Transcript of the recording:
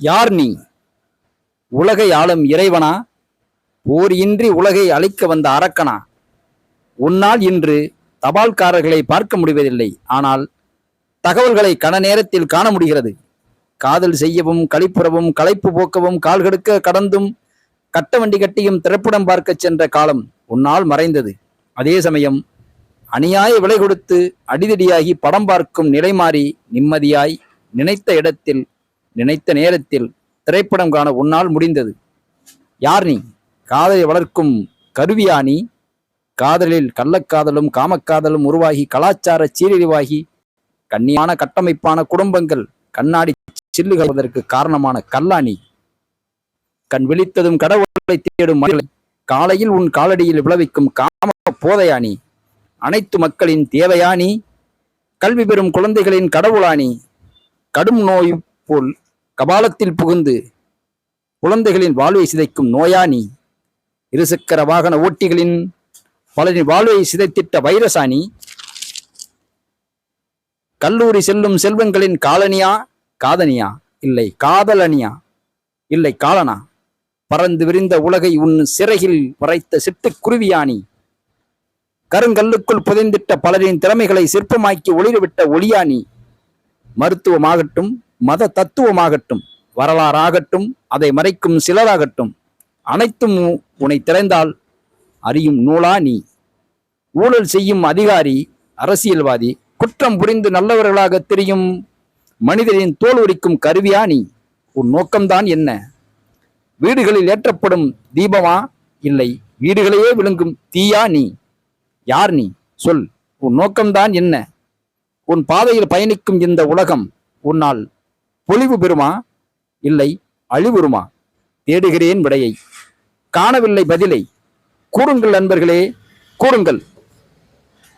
யார் நீ? உலகை ஆளும் இறைவனா? போர் இன்றி உலகை அழிக்க வந்த அரக்கனா? உன்னால் இன்று தபால்காரர்களை பார்க்க முடிவதில்லை. ஆனால் தகவல்களை கன நேரத்தில் காண முடிகிறது. காதல் செய்யவும் களிப்புறவும் களைப்பு போக்கவும் கால்கெடுக்க கடந்தும் கட்ட வண்டி கட்டியும் திரைப்படம் பார்க்கச் சென்ற காலம் உன்னால் மறைந்தது. அதே சமயம் அநியாய விலை கொடுத்து அடிதடியாகி படம் பார்க்கும் நிலை மாறி நிம்மதியாய் நினைத்த இடத்தில் நினைத்த நேரத்தில் திரைப்படம் காண உன்னால் முடிந்தது. யார் நீ? காதலை வளர்க்கும் கருவியா நீ? காதலில் கள்ளக்காதலும் காமக்காதலும் உருவாகி கலாச்சார சீரழிவாகி கண்ணியான கட்டமைப்பான குடும்பங்கள் கண்ணாடி சில்லுகளுவதற்கு காரணமான கல்லாணி கண் விழித்ததும் கடவுளை தேடும் காலையில் உன் காலடியில் விளைவிக்கும் காம போதையாணி அனைத்து மக்களின் தேவையாணி கல்வி பெறும் குழந்தைகளின் கடவுளாணி கடும் நோய் போல் கபாலத்தில் புகுந்து குழந்தைகளின் வாழ்வை சிதைக்கும் நோயானி இருசக்கர வாகன ஓட்டிகளின் பலரின் வாழ்வை சிதைத்திட்ட வைரசாணி கல்லூரி செல்லும் செல்வங்களின் காலனியா காதனியா? இல்லை காதலனியா? இல்லை காலனா? பறந்து விரிந்த உலகை உன் சிறையில் வரைத்த சிட்டுக்குருவியானி கருங்கல்லுக்குள் புதைந்திட்ட பலரின் திறமைகளை சிற்பமாக்கி ஒளிரவிட்ட ஒளியானி மருத்துவமாகட்டும் மத தத்துவமாகட்டும் வரலாறாகட்டும் அதை மறைக்கும் சிலராகட்டும் அனைத்தும் உன்னை திறந்தால் அறியும் நூலா நீ. ஊழல் செய்யும் அதிகாரி அரசியல்வாதி குற்றம் புரிந்து நல்லவர்களாக தெரியும் மனிதரின் தோல் உரிக்கும் கருவியா நீ. உன் நோக்கம்தான் என்ன? வீடுகளில் ஏற்றப்படும் தீபமா? இல்லை வீடுகளையே விழுங்கும் தீயா நீ? யார் நீ? சொல் உன் நோக்கம்தான் என்ன? உன் பாதையில் பயணிக்கும் இந்த உலகம் உன்னால் பொலிவு பெறுமா? இல்லை அழிவுறுமா? தேடுகிறேன் விடையை. காணவில்லை பதிலை. கூறுங்கள் நண்பர்களே கூறுங்கள்.